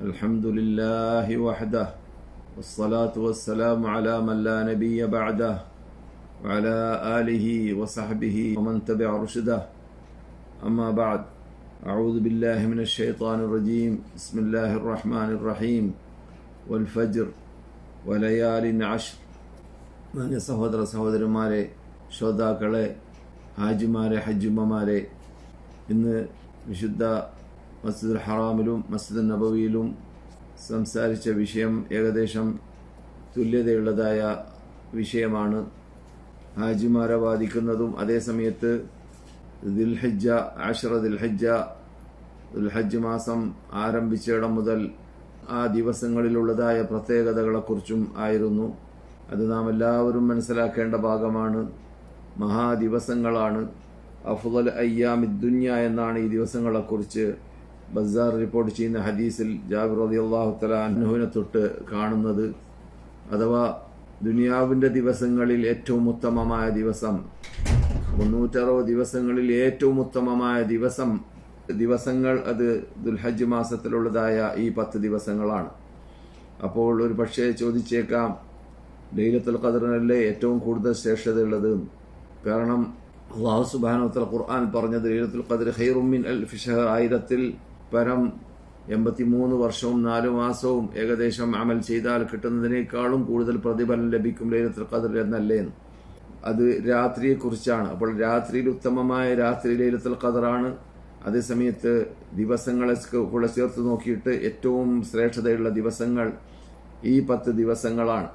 الحمد لله وحده والصلاة والسلام على من لا نبي بعده وعلى آله وصحبه ومن تبع رشده أما بعد أعوذ بالله من الشيطان الرجيم بسم الله الرحمن الرحيم والفجر وليال عشر മാന്യ സഹോദര സഹോദരന്മാരെ ശ്രോതാക്കളെ ഹാജിമാരെ ഹജ്ജുമ്മമാരെ ഇന്ന് വിശുദ്ധ മസ്ജിദുൽ ഹറാമിലും മസ്ജിദ് നബവിയിലും സംസാരിച്ച വിഷയം ഏകദേശം തുല്യതയുള്ളതായ വിഷയമാണ്. ഹാജിമാരെ ബാധിക്കുന്നതും അതേസമയത്ത് ദിൽഹജ്ജ ആഷറ ദിൽഹജ്ജ ദുൽഹജ്ജ് മാസം ആരംഭിച്ചിടം മുതൽ ആ ദിവസങ്ങളിലുള്ളതായ പ്രത്യേകതകളെക്കുറിച്ചും ആയിരുന്നു. അത് നാം എല്ലാവരും മനസ്സിലാക്കേണ്ട ഭാഗമാണ്. മഹാദിവസങ്ങളാണ്. അഫുദൽ അയ്യാമിദ്ദുന്യ എന്നാണ് ഈ ദിവസങ്ങളെക്കുറിച്ച് ബസാർ റിപ്പോർട്ട് ചെയ്യുന്ന ഹദീസിൽ ജാബിർ അലി അള്ളാഹു തലാഹുവിനെ തൊട്ട് കാണുന്നത് അഥവാ ദുനിയാവിന്റെ ദിവസങ്ങളിൽ ഏറ്റവും ഉത്തമമായ ദിവസം മുന്നൂറ്ററുപത് ദിവസങ്ങളിൽ ഏറ്റവും ഉത്തമമായ ദിവസം ദിവസങ്ങൾ അത് ദുൽഹജ്ജ് മാസത്തിലുള്ളതായ ഈ പത്ത് ദിവസങ്ങളാണ്. അപ്പോൾ ഒരു പക്ഷേ ചോദിച്ചേക്കാം ലൈലത്തുൽ ഖദറിനല്ലേ ഏറ്റവും കൂടുതൽ ശ്രേഷ്ഠതയുള്ളത്? കാരണം അള്ളാഹു സുബാനുത്തല ഖുർആൻ പറഞ്ഞത് ലൈലത്തുൽ ഖദർ ഹൈറുമിൻ അൽ ഫിഷഹർ ആയിരത്തിൽ പരം എൺപത്തിമൂന്ന് വർഷവും നാലു മാസവും ഏകദേശം അമൽ ചെയ്താൽ കിട്ടുന്നതിനേക്കാളും കൂടുതൽ പ്രതിഫലം ലഭിക്കും ലൈലത്തുൽ ഖദർ എന്നല്ലേ? അത് രാത്രിയെക്കുറിച്ചാണ്. അപ്പോൾ രാത്രിയിൽ ഉത്തമമായ രാത്രി ലൈലത്തുൽ ഖദറാണ് അതേസമയത്ത് ദിവസങ്ങളെ കൂടെ ചേർത്ത് നോക്കിയിട്ട് ഏറ്റവും ശ്രേഷ്ഠതയുള്ള ദിവസങ്ങൾ ഈ പത്ത് ദിവസങ്ങളാണ്.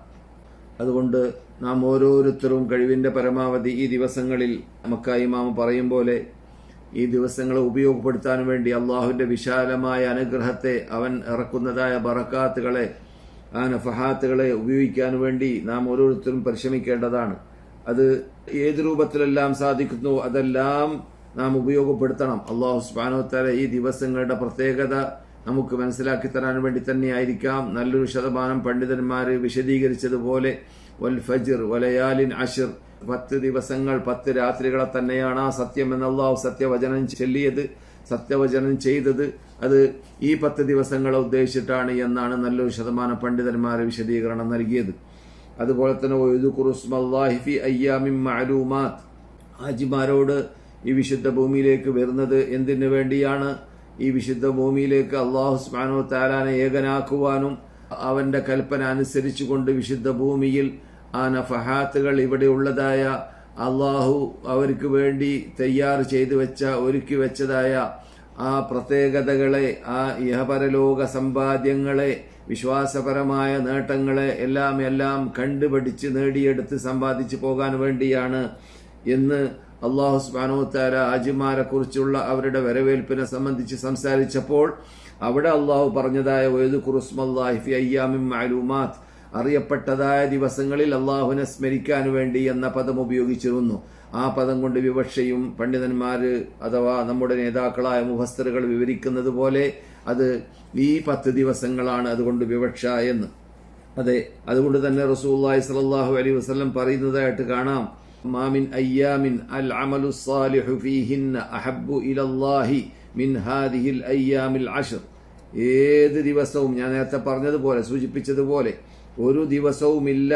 അതുകൊണ്ട് നാം ഓരോരുത്തരും കഴിവിന്റെ പരമാവധി ഈ ദിവസങ്ങളിൽ മക്ക ഇമാമ പറയും പോലെ ഈ ദിവസങ്ങളെ ഉപയോഗപ്പെടുത്താൻ വേണ്ടി അള്ളാഹുവിന്റെ വിശാലമായ അനുഗ്രഹത്തെ അവൻ ഇറക്കുന്നതായ ബറക്കാത്തുകളെ ആ നഫഹാത്തുകളെ ഉപയോഗിക്കാൻ വേണ്ടി നാം ഓരോരുത്തരും പരിശ്രമിക്കേണ്ടതാണ്. അത് ഏത് രൂപത്തിലെല്ലാം സാധിക്കുന്നു അതെല്ലാം നാം ഉപയോഗപ്പെടുത്തണം. അള്ളാഹു സുബാനോത്തര ഈ ദിവസങ്ങളുടെ പ്രത്യേകത നമുക്ക് മനസ്സിലാക്കി തരാൻ വേണ്ടി തന്നെയായിരിക്കാം. നല്ലൊരു ശതമാനം പണ്ഡിതന്മാർ വിശദീകരിച്ചതുപോലെ വൽ ഫജിർ വലയാലിൻ അഷിർ പത്ത് ദിവസങ്ങൾ പത്ത് രാത്രികളെ തന്നെയാണ് ആ സത്യം എന്നുള്ള സത്യവചനം ചൊല്ലിയത് സത്യവചനം ചെയ്തത്. അത് ഈ പത്ത് ദിവസങ്ങളെ ഉദ്ദേശിച്ചിട്ടാണ് എന്നാണ് നല്ലൊരു ശതമാനം പണ്ഡിതന്മാർ വിശദീകരണം നൽകിയത്. അതുപോലെ തന്നെ ഹാജിമാരോട് ഈ വിശുദ്ധ ഭൂമിയിലേക്ക് വരുന്നത് എന്തിനു വേണ്ടിയാണ്? ഈ വിശുദ്ധ ഭൂമിയിലേക്ക് അള്ളാഹു സ്മാനോ താലാനെ ഏകനാക്കുവാനും അവന്റെ കൽപ്പന അനുസരിച്ചുകൊണ്ട് വിശുദ്ധ ഭൂമിയിൽ ആ നഫഹാത്തുകൾ ഇവിടെ ഉള്ളതായ അള്ളാഹു അവർക്ക് വേണ്ടി തയ്യാർ ചെയ്തു വെച്ച ഒരുക്കി വെച്ചതായ ആ പ്രത്യേകതകളെ ആ ഇഹപരലോക സമ്പാദ്യങ്ങളെ വിശ്വാസപരമായ നേട്ടങ്ങളെ എല്ലാം എല്ലാം കണ്ടുപഠിച്ച് നേടിയെടുത്ത് സമ്പാദിച്ചു പോകാൻ വേണ്ടിയാണ് എന്ന് അള്ളാഹു സ്ബാനോത്താര ആജിമാരെ കുറിച്ചുള്ള അവരുടെ വരവേൽപ്പിനെ സംബന്ധിച്ച് സംസാരിച്ചപ്പോൾ അവിടെ അള്ളാഹു പറഞ്ഞതായ വൈദു ഖുറുസ്മല്ലാഹിഫി അയ്യാമിൻ മാലൂമാത്ത് അറിയപ്പെട്ടതായ ദിവസങ്ങളിൽ അള്ളാഹുവിനെ സ്മരിക്കാൻ വേണ്ടി എന്ന പദം ഉപയോഗിച്ചിരുന്നു. ആ പദം കൊണ്ട് വിവക്ഷയും പണ്ഡിതന്മാർ അഥവാ നമ്മുടെ നേതാക്കളായ മുഹസ്തറുകൾ വിവരിക്കുന്നത് പോലെ അത് ഈ പത്ത് ദിവസങ്ങളാണ് അതുകൊണ്ട് വിവക്ഷ എന്ന്. അതെ അതുകൊണ്ട് തന്നെ റസൂല്ലായി സലാഹു അലൈ വസ്ലം പറയുന്നതായിട്ട് കാണാം. മാമിൻ അയ്യാമിൻ അൽ അമലു സാലിഹു ഫീഹിന്ന അഹബ്ബു മിൻ ഹാദിഹിൽ അയ്യാമിൽ അഷർ ഏത് ദിവസവും ഞാൻ നേരത്തെ പറഞ്ഞതുപോലെ സൂചിപ്പിച്ചതുപോലെ ഒരു ദിവസവുമില്ല.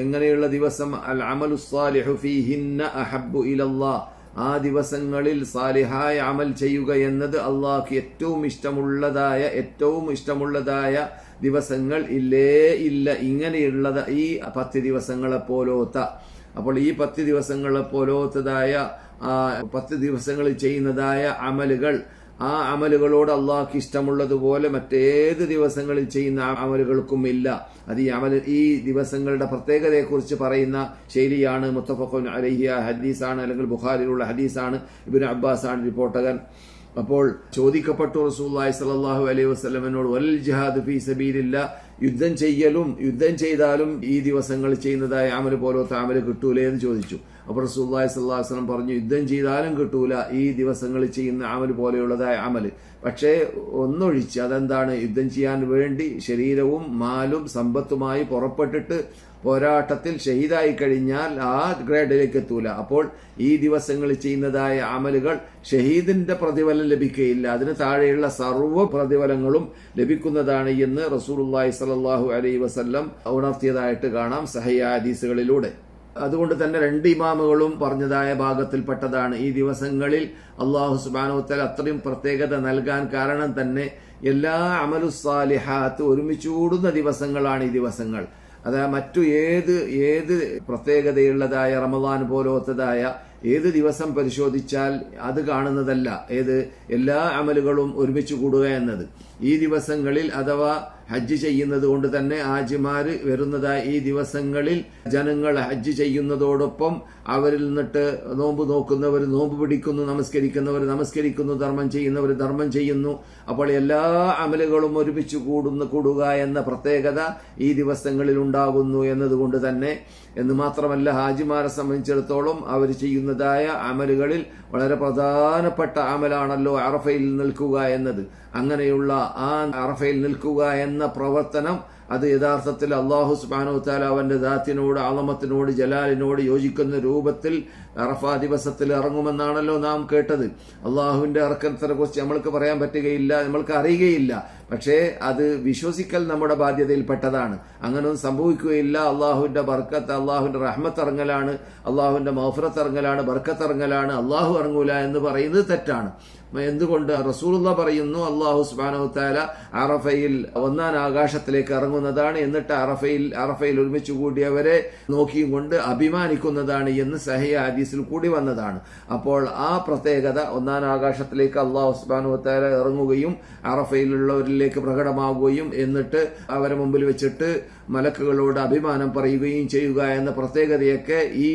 എങ്ങനെയുള്ള ദിവസം? അൽ അമലു സാലിഹു ഫീഹിന്ന അഹബ്ബു ഇലല്ലാ. ആ ദിവസങ്ങളിൽ സാലിഹായ അമൽ ചെയ്യുക എന്നത് അള്ളാഹ്ക്ക് ഏറ്റവും ഇഷ്ടമുള്ളതായ ഏറ്റവും ഇഷ്ടമുള്ളതായ ദിവസങ്ങൾ ഇല്ലേ ഇല്ല. ഇങ്ങനെയുള്ളത് ഈ പത്ത് ദിവസങ്ങളെ പോലോത്ത അപ്പോൾ ഈ പത്ത് ദിവസങ്ങളെ പോലോത്തതായ പത്ത് ദിവസങ്ങളിൽ ചെയ്യുന്നതായ അമലുകൾ ആ അമലുകളോട് അള്ളാഹ്ക്ക് ഇഷ്ടമുള്ളതുപോലെ മറ്റേത് ദിവസങ്ങളിൽ ചെയ്യുന്ന അമലുകൾക്കും ഇല്ല. അത് ഈ അമൽ ഈ ദിവസങ്ങളുടെ പ്രത്യേകതയെക്കുറിച്ച് പറയുന്ന ശൈലിയാണ് മുത്തഫഖുൻ അലഹിയ ഹദീസാണ് അല്ലെങ്കിൽ ബുഖാരിലുള്ള ഹദീസാണ് ഇബിൻ അബ്ബാസാണ് റിപ്പോർട്ടകൻ. അപ്പോൾ ചോദിക്കപ്പെട്ടു റസൂല്ലായി സലാഹു അലൈഹി വസ്ലമിനോട് വൽ ജിഹാദ് ഫി സബീലില്ല? യുദ്ധം ചെയ്യലും യുദ്ധം ചെയ്താലും ഈ ദിവസങ്ങൾ ചെയ്യുന്നതായ അമൽ പോലത്തെ അമൽ കിട്ടൂലേ എന്ന് ചോദിച്ചു. അപ്പോൾ റസൂല്ലായി സല്ലാഹു വസ്ലം പറഞ്ഞു യുദ്ധം ചെയ്താലും കിട്ടൂല ഈ ദിവസങ്ങൾ ചെയ്യുന്ന അമൽ പോലെയുള്ളതായ അമൽ. പക്ഷേ ഒന്നൊഴിച്ച് അതെന്താണ്? യുദ്ധം ചെയ്യാൻ വേണ്ടി ശരീരവും മാലും സമ്പത്തുമായി പുറപ്പെട്ടിട്ട് പോരാട്ടത്തിൽ ഷഹീദായി കഴിഞ്ഞാൽ ആ ഗ്രേഡിലേക്ക് എത്തൂല. അപ്പോൾ ഈ ദിവസങ്ങളിൽ ചെയ്യുന്നതായ അമലുകൾ ഷഹീദിന്റെ പ്രതിഫലം ലഭിക്കുകയില്ല. അതിന് താഴെയുള്ള സർവ പ്രതിഫലങ്ങളും ലഭിക്കുന്നതാണ് എന്ന് റസൂലുള്ളാഹി സ്വല്ലല്ലാഹു അലൈ വസല്ലം ഉണർത്തിയതായിട്ട് കാണാം സഹയാദീസുകളിലൂടെ അതുകൊണ്ട് തന്നെ രണ്ട് ഇമാമുകളും പറഞ്ഞതായ ഭാഗത്തിൽപ്പെട്ടതാണ്. ഈ ദിവസങ്ങളിൽ അള്ളാഹു സുബാനുത്തൽ അത്രയും പ്രത്യേകത നൽകാൻ കാരണം തന്നെ എല്ലാ അമലുസാലിഹാത്ത് ഒരുമിച്ച് കൂടുന്ന ദിവസങ്ങളാണ് ഈ ദിവസങ്ങൾ. അത് മറ്റു ഏത് ഏത് പ്രത്യേകതയുള്ളതായ റമദാൻ പോലത്തതായ ഏത് ദിവസം പരിശോധിച്ചാൽ അത് കാണുന്നതല്ല. ഏത് എല്ലാ അമലുകളും ഒരുമിച്ച് കൂടുക എന്നത്. ഈ ദിവസങ്ങളിൽ അഥവാ ഹജ്ജ് ചെയ്യുന്നത് കൊണ്ട് തന്നെ ആജിമാർ വരുന്നതായി ഈ ദിവസങ്ങളിൽ ജനങ്ങൾ ഹജ്ജ് ചെയ്യുന്നതോടൊപ്പം അവരിൽ നിന്നിട്ട് നോമ്പ് നോക്കുന്നവർ നോമ്പ് പിടിക്കുന്നു നമസ്കരിക്കുന്നവർ നമസ്കരിക്കുന്നു ധർമ്മം ചെയ്യുന്നവർ ധർമ്മം ചെയ്യുന്നു. അപ്പോൾ എല്ലാ അമലുകളും ഒരുമിച്ച് കൂടുന്നു കൂടുക എന്ന പ്രത്യേകത ഈ ദിവസങ്ങളിൽ ഉണ്ടാകുന്നു എന്നതുകൊണ്ട് തന്നെ എന്ന് മാത്രമല്ല ഹാജിമാരെ സംബന്ധിച്ചിടത്തോളം അവർ ചെയ്യുന്നതായ അമലുകളിൽ വളരെ പ്രധാനപ്പെട്ട അമലാണല്ലോ അറഫയിൽ നിൽക്കുക എന്നത്. അങ്ങനെയുള്ള ആ അറഫയിൽ നിൽക്കുക എന്ന പ്രവർത്തനം അത് യഥാർത്ഥത്തിൽ അള്ളാഹു സുബാനു താല അവന്റെ ദാത്തിനോട് ആളമത്തിനോട് ജലാലിനോട് യോജിക്കുന്ന രൂപത്തിൽ അറഫ ദിവസത്തിൽ ഇറങ്ങുമെന്നാണല്ലോ നാം കേട്ടത്. അള്ളാഹുവിന്റെ ഇറക്കത്തിനെ കുറിച്ച് നമ്മൾക്ക് പറയാൻ പറ്റുകയില്ല നമ്മൾക്ക് അറിയുകയില്ല. പക്ഷേ അത് വിശ്വസിക്കൽ നമ്മുടെ ബാധ്യതയിൽപ്പെട്ടതാണ്. അങ്ങനൊന്നും സംഭവിക്കുകയില്ല. അള്ളാഹുവിന്റെ ബർക്കത്ത് അള്ളാഹുവിന്റെ റഹ്മത്ത് ഇറങ്ങലാണ് അള്ളാഹുവിന്റെ മൗഫറത്ത് ഇറങ്ങലാണ് ബർക്കത്ത് ഇറങ്ങലാണ് അള്ളാഹു ഇറങ്ങൂല എന്ന് പറയുന്നത് തെറ്റാണ്. എന്തുകൊണ്ട്? റസൂലുള്ള പറയുന്നു അള്ളാഹു സുബാനു താല അറഫയിൽ ഒന്നാം ആകാശത്തിലേക്ക് ഇറങ്ങുന്നതാണ്. എന്നിട്ട് അറഫയിൽ അറഫയിൽ ഒരുമിച്ച് കൂടിയവരെ നോക്കിയും കൊണ്ട് അഭിമാനിക്കുന്നതാണ് എന്ന് സഹിയ ഹദീസിൽ കൂടി വന്നതാണ്. അപ്പോൾ ആ പ്രത്യേകത ഒന്നാം ആകാശത്തിലേക്ക് അള്ളാഹു സുബാനു താല ഇറങ്ങുകയും അറഫയിലുള്ളവരിലേക്ക് പ്രകടമാവുകയും എന്നിട്ട് അവരെ മുമ്പിൽ വെച്ചിട്ട് മലക്കുകളോട് അഭിമാനം പറയുകയും ചെയ്യുക എന്ന പ്രത്യേകതയൊക്കെ ഈ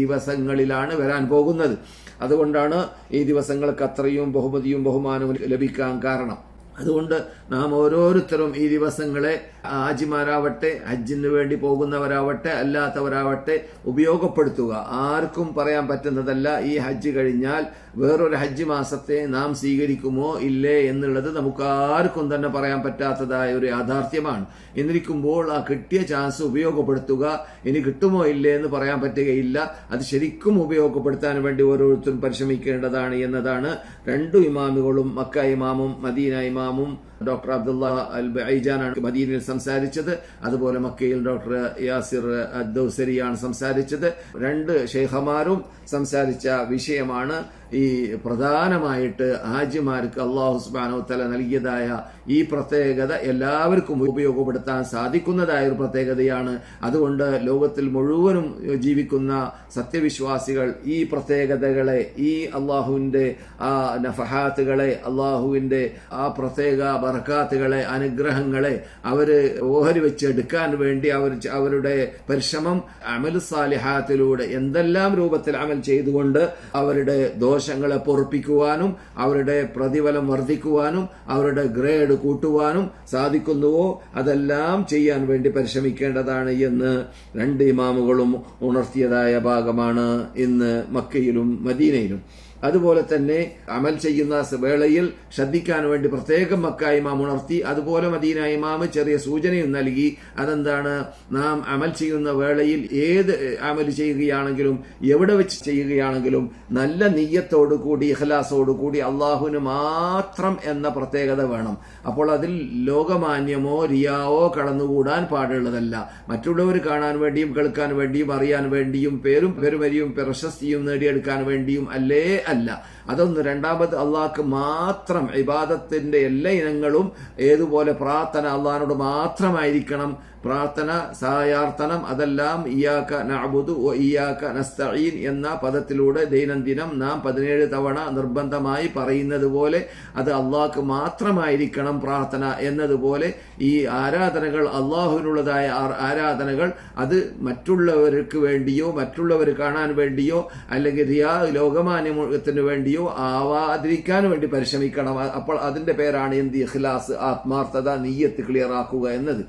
ദിവസങ്ങളിലാണ് വരാൻ പോകുന്നത്. അതുകൊണ്ടാണ് ഈ ദിവസങ്ങൾക്ക് അത്രയും ബഹുമതിയും ബഹുമാനവും ലഭിക്കാൻ കാരണം. അതുകൊണ്ട് നാം ഓരോരുത്തരും ഈ ദിവസങ്ങളെ ആജിമാരാവട്ടെ ഹജ്ജിന് വേണ്ടി പോകുന്നവരാവട്ടെ അല്ലാത്തവരാവട്ടെ ഉപയോഗപ്പെടുത്തുക. ആർക്കും പറയാൻ പറ്റുന്നതല്ല ഈ ഹജ്ജ് കഴിഞ്ഞാൽ വേറൊരു ഹജ്ജ് മാസത്തെ നാം സ്വീകരിക്കുമോ ഇല്ലേ എന്നുള്ളത് നമുക്ക് ആർക്കും തന്നെ പറയാൻ പറ്റാത്തതായ ഒരു യാഥാർത്ഥ്യമാണ്. എന്നിരിക്കുമ്പോൾ ആ കിട്ടിയ ചാൻസ് ഉപയോഗപ്പെടുത്തുക ഇനി കിട്ടുമോ ഇല്ലേ എന്ന് പറയാൻ പറ്റുകയില്ല. അത് ശരിക്കും ഉപയോഗപ്പെടുത്താൻ വേണ്ടി ഓരോരുത്തരും പരിശ്രമിക്കേണ്ടതാണ് എന്നതാണ് രണ്ടു ഇമാമുകളും മക്ക ഇമാമും മദീന ഇമാമും ഡോക്ടർ അബ്ദുള്ള അൽ ബൈജാനാണ് മദീനയിൽ സംസാരിച്ചത്. അതുപോലെ മക്കയിൽ ഡോക്ടർ യാസിർ അദ്ദൌസരിയാണ് സംസാരിച്ചത്. രണ്ട് ഷെയ്ഖമാരും സംസാരിച്ച വിഷയമാണ് ഈ പ്രധാനമായിട്ട് ഹാജിമാർക്ക് അള്ളാഹു സുബാനോ തല നൽകിയതായ ഈ പ്രത്യേകത എല്ലാവർക്കും ഉപയോഗപ്പെടുത്താൻ സാധിക്കുന്നതായ ഒരു പ്രത്യേകതയാണ്. അതുകൊണ്ട് ലോകത്തിൽ മുഴുവനും ജീവിക്കുന്ന സത്യവിശ്വാസികൾ ഈ പ്രത്യേകതകളെ ഈ അള്ളാഹുവിന്റെ ആ നഫഹാത്തുകളെ അള്ളാഹുവിന്റെ ആ പ്രത്യേക ബർക്കാത്തുകളെ അനുഗ്രഹങ്ങളെ അവർ ഓഹരി വെച്ചെടുക്കാൻ വേണ്ടി അവർ അവരുടെ പരിശ്രമം അമൽ സാലിഹാത്തിലൂടെ എന്തെല്ലാം രൂപത്തിൽ അമൽ ചെയ്തുകൊണ്ട് അവരുടെ ദോഷങ്ങളെ പൊറപ്പിക്കുവാനും അവരുടെ പ്രതിഫലം വർദ്ധിക്കുവാനും അവരുടെ ഗ്രേഡ് കൂട്ടുവാനും സാധിക്കുന്നുവോ? അതെല്ലാം ചെയ്യാൻ വേണ്ടി പരിശ്രമിക്കേണ്ടതാണ് എന്ന് രണ്ട് ഇമാമുകളും ഉണർത്തിയതായ ഭാഗമാണ് ഇന്ന് മക്കയിലും മദീനയിലും. അതുപോലെ തന്നെ അമൽ ചെയ്യുന്ന വേളയിൽ ശ്രദ്ധിക്കാൻ വേണ്ടി പ്രത്യേകം മക്ക ഇമാം ഉണർത്തി അതുപോലെ മദീന ഇമാമ് ചെറിയ സൂചനയും നൽകി. അതെന്താണ്? നാം അമൽ ചെയ്യുന്ന വേളയിൽ ഏത് അമൽ ചെയ്യുകയാണെങ്കിലും എവിടെ വെച്ച് ചെയ്യുകയാണെങ്കിലും നല്ല നീയത്തോടു കൂടി ഇഹ്ലാസോടു കൂടി അള്ളാഹുവിന് മാത്രം എന്ന പ്രത്യേകത വേണം. അപ്പോൾ അതിൽ ലോകമാന്യമോ റിയാവോ കടന്നുകൂടാൻ പാടുള്ളതല്ല. മറ്റുള്ളവർ കാണാൻ വേണ്ടിയും കേൾക്കാൻ വേണ്ടിയും അറിയാൻ വേണ്ടിയും പേരും പെരുമരിയും പ്രശസ്തിയും നേടിയെടുക്കാൻ വേണ്ടിയും അല്ലേ അല്ല. അതൊന്ന് രണ്ടാമത് അള്ളാഹ്ക്ക് മാത്രം ഇബാദത്തിന്റെ എല്ലാ ഇനങ്ങളും ഏതുപോലെ പ്രാർത്ഥന അള്ളഹാനോട് മാത്രമായിരിക്കണം. പ്രാർത്ഥന സഹായാർത്ഥനം അതെല്ലാം ഇയാക്ക നഅബുദു ഒ ഇയാക്ക നസ്തഈൻ എന്ന പദത്തിലൂടെ ദൈനംദിനം നാം പതിനേഴ് തവണ നിർബന്ധമായി പറയുന്നത് പോലെ അത് അള്ളാഹ്ക്ക് മാത്രമായിരിക്കണം പ്രാർത്ഥന എന്നതുപോലെ ഈ ആരാധനകൾ അള്ളാഹുവിനുള്ളതായ ആരാധനകൾ അത് മറ്റുള്ളവർക്ക് വേണ്ടിയോ മറ്റുള്ളവർ കാണാൻ വേണ്ടിയോ അല്ലെങ്കിൽ റിയാ ലോകമാന്യത്തിന് വേണ്ടിയോ ആവാതിരിക്കാൻ വേണ്ടി പരിശ്രമിക്കണം. അപ്പോൾ അതിന്റെ പേരാണ് എന്ത്? ഇഖ്ലാസ് ആത്മാർത്ഥത നീയത്ത് ക്ലിയറാക്കുക എന്നത്.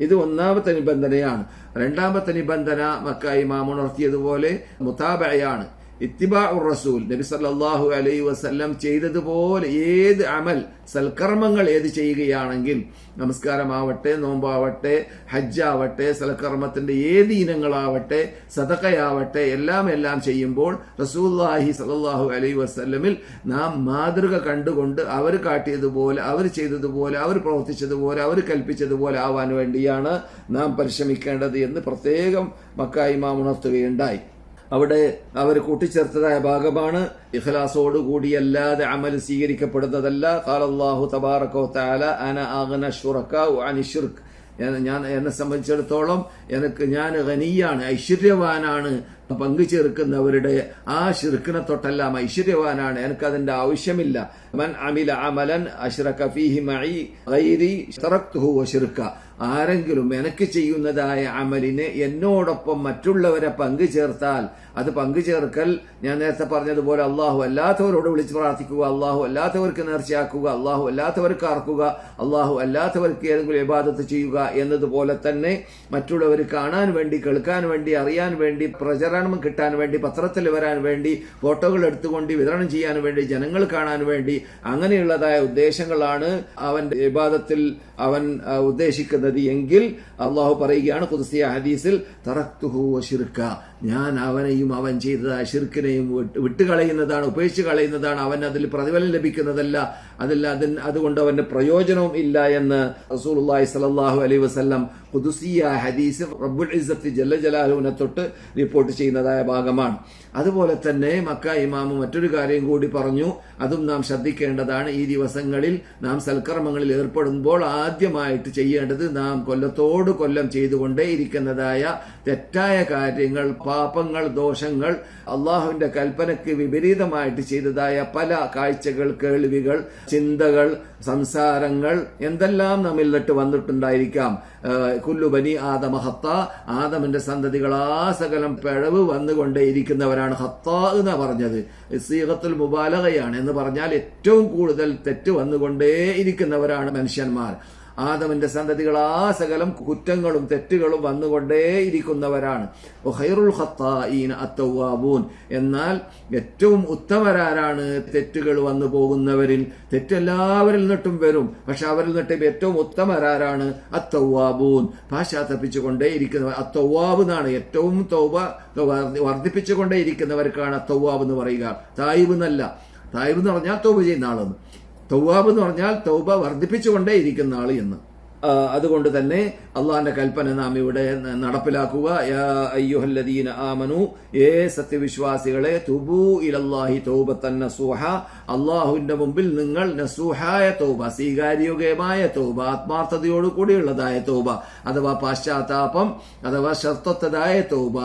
ഇത് ഒന്നാമത്തെ നിബന്ധനയാണ്. രണ്ടാമത്തെ നിബന്ധന മക്ക ഇമാം ഉണർത്തിയതുപോലെ മുതാബയാണ് ഇത്തിബാ റസൂൽ നബി സല്ലാഹു അലൈ വസല്ലം ചെയ്തതുപോലെ ഏത് അമൽ സൽക്കർമ്മങ്ങൾ ഏത് ചെയ്യുകയാണെങ്കിൽ നമസ്കാരമാവട്ടെ നോമ്പാവട്ടെ ഹജ്ജാവട്ടെ സൽക്കർമ്മത്തിന്റെ ഏത് ഇനങ്ങളാവട്ടെ സതക്കയാവട്ടെ എല്ലാം എല്ലാം ചെയ്യുമ്പോൾ റസൂല്ലാഹി സല്ലല്ലാഹു അലൈ വസല്ലമിൽ നാം മാതൃക കണ്ടുകൊണ്ട് അവർ കാട്ടിയതുപോലെ അവർ ചെയ്തതുപോലെ അവർ പ്രവർത്തിച്ചതുപോലെ അവർ കൽപ്പിച്ചതുപോലെ ആവാൻ വേണ്ടിയാണ് നാം പരിശ്രമിക്കേണ്ടത് എന്ന് പ്രത്യേകം മക്കായിമാം ഉണർത്തുകയുണ്ടായി അവിടെ അവർ കൂട്ടിച്ചേർത്തതായ ഭാഗമാണ്. ഇഖ്ലാസോട് കൂടിയല്ലാതെ അമൽ സ്വീകരിക്കപ്പെടുന്നതല്ല. കാലല്ലാഹു തബാറക്കോ താല അന അഗ്ന ഷുറക്ക അനി ശിർക്ക്. ഞാൻ- എന്നെ സംബന്ധിച്ചിടത്തോളം എനിക്ക് ഞാൻ ഖനിയാണ് ഐശ്വര്യവാനാണ്. പങ്കു ചേർക്കുന്നവരുടെ ആ ശിർക്കിനെ തൊട്ടെല്ലാം ഐശ്വര്യവാനാണ്. എനിക്ക് അതിന്റെ ആവശ്യമില്ല. മൻ അമില അമലൻ അഷ്റക ഫീഹി മഈ ഗൈരി തറക്തുഹു വശിർക്ക ആരെങ്കിലും എനക്ക് ചെയ്യുന്നതായ അമലിന് എന്നോടൊപ്പം മറ്റുള്ളവരെ പങ്കു ചേർത്താൽ അത് പങ്കു ചേർക്കൽ ഞാൻ നേരത്തെ പറഞ്ഞതുപോലെ അള്ളാഹു അല്ലാത്തവരോട് വിളിച്ച് പ്രാർത്ഥിക്കുക അള്ളാഹു അല്ലാത്തവർക്ക് നേർച്ചയാക്കുക അള്ളാഹു അല്ലാത്തവർക്ക് ആർക്കുക അള്ളാഹു അല്ലാത്തവർക്ക് ഏതെങ്കിലും വിവാദത്ത് ചെയ്യുക എന്നതുപോലെ തന്നെ മറ്റുള്ളവർ കാണാൻ വേണ്ടി കേൾക്കാൻ വേണ്ടി അറിയാൻ വേണ്ടി പ്രചരണം കിട്ടാൻ വേണ്ടി പത്രത്തിൽ വരാൻ വേണ്ടി ഫോട്ടോകൾ എടുത്തുകൊണ്ട് വിതരണം ചെയ്യാൻ വേണ്ടി ജനങ്ങൾ കാണാൻ വേണ്ടി അങ്ങനെയുള്ളതായ ഉദ്ദേശങ്ങളാണ് അവന്റെ വിവാദത്തിൽ അവൻ ഉദ്ദേശിക്കുന്നത്. എങ്കിൽ അള്ളാഹു പറയുകയാണ് കുതിസിയ ഹദീസിൽ തറക്തുഹു ഷിർക്ക ഞാൻ അവനെയും അവൻ ചെയ്തത് അശിർക്കിനെയും വിട്ട് വിട്ടുകളയുന്നതാണ് ഉപേക്ഷിച്ച് കളയുന്നതാണ് അവൻ അതിൽ പ്രതിഫലം ലഭിക്കുന്നതല്ല. അതിൽ അതിന് അതുകൊണ്ട് അവന്റെ പ്രയോജനവും ഇല്ല എന്ന് റസൂലുള്ളാഹി സ്വല്ലല്ലാഹു അലൈഹി വസല്ലം ഖുദുസിയ ഹദീസ് റബ്ബുൽ ഇസത്ത് ജല്ല ജലാലുവിനെ തൊട്ട് റിപ്പോർട്ട് ചെയ്യുന്നതായ ഭാഗമാണ്. അതുപോലെ തന്നെ മക്ക ഇമാമ് മറ്റൊരു കാര്യം കൂടി പറഞ്ഞു. അതും നാം ശ്രദ്ധിക്കേണ്ടതാണ്. ഈ ദിവസങ്ങളിൽ നാം സൽക്കർമ്മങ്ങളിൽ ഏർപ്പെടുമ്പോൾ ആദ്യമായിട്ട് ചെയ്യേണ്ടത് നാം കൊല്ലത്തോട് കൊല്ലം ചെയ്തുകൊണ്ടേ ഇരിക്കുന്നതായ തെറ്റായ കാര്യങ്ങൾ പാപങ്ങൾ ദോഷങ്ങൾ അള്ളാഹുവിന്റെ കൽപ്പനയ്ക്ക് വിപരീതമായിട്ട് ചെയ്തതായ പല കാഴ്ചകൾ കേൾവികൾ ചിന്തകൾ സംസാരങ്ങൾ എന്തെല്ലാം നമ്മിൽ നിന്നിട്ട് വന്നിട്ടുണ്ടായിരിക്കാം. കുല്ലുബനി ആദമ ഹത്ത ആദമിന്റെ സന്തതികൾ ആ സകലം പിഴവ് വന്നുകൊണ്ടേയിരിക്കുന്നവരാണ് ഹത്ത എന്ന് പറഞ്ഞത്. സീഹത്തുൽ മുബാലകയാണ് എന്ന് പറഞ്ഞാൽ ഏറ്റവും കൂടുതൽ തെറ്റ് വന്നുകൊണ്ടേ ഇരിക്കുന്നവരാണ് മനുഷ്യന്മാർ. ആദമിന്റെ സന്തതികൾ ആ സകലം കുറ്റങ്ങളും തെറ്റുകളും വന്നുകൊണ്ടേ ഇരിക്കുന്നവരാണ് അത്തവാബൂൻ. എന്നാൽ ഏറ്റവും ഉത്തമരാരാണ് തെറ്റുകൾ വന്നു പോകുന്നവരിൽ. തെറ്റെല്ലാവരിൽ നിന്നിട്ടും വരും. പക്ഷെ അവരിൽ നിന്നിട്ട് ഏറ്റവും ഉത്തമരാരാണ് അത്തവ്വാബൂൻ പാശ്ചാത്തപ്പിച്ചുകൊണ്ടേ ഇരിക്കുന്നവർ അത്തവ്വാബ് എന്നാണ് ഏറ്റവും തൗബ വർദ്ധിപ്പിച്ചുകൊണ്ടേ ഇരിക്കുന്നവർക്കാണ് അത്തവ്വാബ് എന്ന് പറയുക. തായിബ് എന്നല്ല. തായിബ് എന്ന് പറഞ്ഞാൽ തൗബ ചെയ്യുന്ന ആളെന്ന് തൗവാബ് എന്ന് പറഞ്ഞാൽ തൗബ വർദ്ധിപ്പിച്ചുകൊണ്ടേ ഇരിക്കുന്ന ആൾ എന്ന്. അതുകൊണ്ട് തന്നെ അള്ളാഹിന്റെ കൽപ്പന നാം ഇവിടെ നടപ്പിലാക്കുക. അയ്യുഹല്ലദീന ആമനു ഏ സത്യവിശ്വാസികളെ തുബു ഇലല്ലാഹി തൗബത്തൻ നസൂഹ. അള്ളാഹുവിന്റെ മുമ്പിൽ നിങ്ങൾ നസൂഹായ തൗബ സ്വീകാര്യോഗ്യമായ തൗബ ആത്മാർത്ഥതയോട് കൂടിയുള്ളതായ തൗബ അഥവാ പാശ്ചാത്താപം അഥവാ ഷർത്തത്തതായ തൗബ.